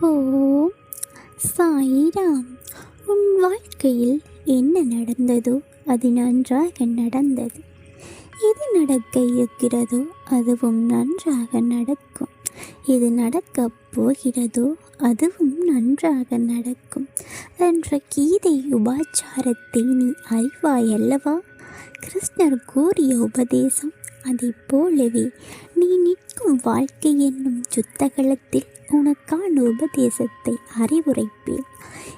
ஓம் சாயிராம் உன் வாழ்க்கையில் என்ன நடந்ததோ அது நன்றாக நடந்தது. எது நடக்க இருக்கிறதோ அதுவும் நன்றாக நடக்கும். எது நடக்கப் போகிறதோ அதுவும் நன்றாக நடக்கும். என்ற கீதை உபாச்சாரத்தை நீ அறிவாய் அல்லவா கிருஷ்ணர் கூறிய உபதேசம் அதைப் போலவே நீ நிற்கும் வாழ்க்கை என்னும் சுத்தகலத்தில் உனக்கான உபதேசத்தை அறிவுரைப்பேன்.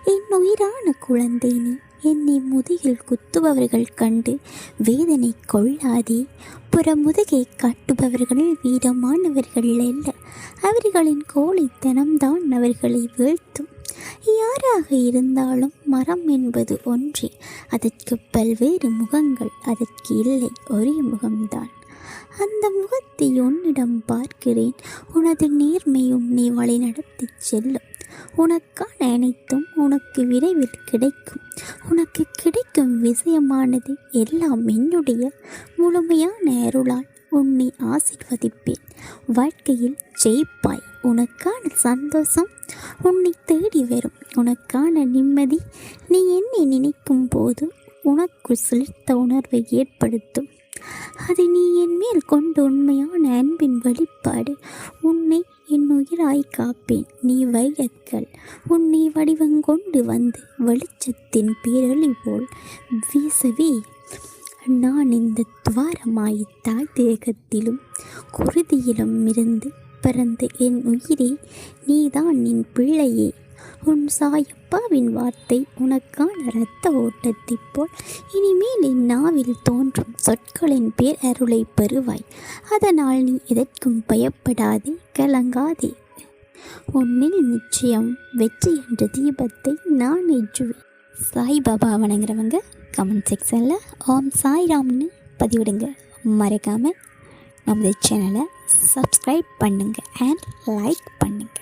என் உயிரான குழந்தை நீ என்னை முதுகில் குத்துபவர்கள் கண்டு வேதனை கொள்ளாதே. புற முதுகை காட்டுபவர்கள் வீரமானவர்கள் அல்ல அவர்களின் கோழைத்தனம்தான் அவர்களை வீழ்த்தும். யாராக இருந்தாலும் மரம் என்பது ஒன்றே அதற்கு பல்வேறு முகங்கள் அதற்கு இல்லை ஒரே முகம்தான். அந்த முகத்தை உன்னிடம் பார்க்கிறேன். உனது நேர்மையும் நீ வழிநடத்திச் செல்லும். உனக்கான அனைத்தும் உனக்கு விரைவில் கிடைக்கும். உனக்கு கிடைக்கும் விஷயமானது எல்லாம் என்னுடைய முழுமையான அருளால் உன்னை ஆசிர்வதிப்பேன். வாழ்க்கையில் ஜெயிப்பாய். உனக்கான சந்தோஷம் உன்னை தேடி வரும். உனக்கான நிம்மதி நீ என்னை நினைக்கும் போது உனக்கு செலுத்த உணர்வை ஏற்படுத்தும். அது நீ மேல் கொண்ட உண்மையான அன்பின் வெளிப்பாடு. உன்னை என் உயிராய் காப்பேன் நீ வைரக்கல் உன்னை வடிவங்கொண்டு வந்து வெளிச்சத்தின் பேரொளி போல் வீசவே. நான் இந்த துவாரமாய் தாய் தேகத்திலும் குருதியிலும் இருந்து பிறந்த என் உயிரே நீதான் என் பிள்ளையே. உன் சாயப்பாவின் வார்த்தை உனக்கான இரத்த ஓட்டத்தைப் போல் இனிமேல் என் நாவில் தோன்றும் சொற்களின் பேர் அருளை பெறுவாய். அதனால் நீ எதற்கும் பயப்படாதே கலங்காதே. உன்னில் நிச்சயம் வெற்றி என்ற தீபத்தை நான் ஏற்றுவேன். சாய்பாபா வணங்குறவங்க கமெண்ட் செக்ஷனில் ஓம் சாய்ராம்னு பதிவிடுங்க. மறக்காமல் நமது சேனலை சப்ஸ்கிரைப் பண்ணுங்கள் அண்ட் லைக் பண்ணுங்கள்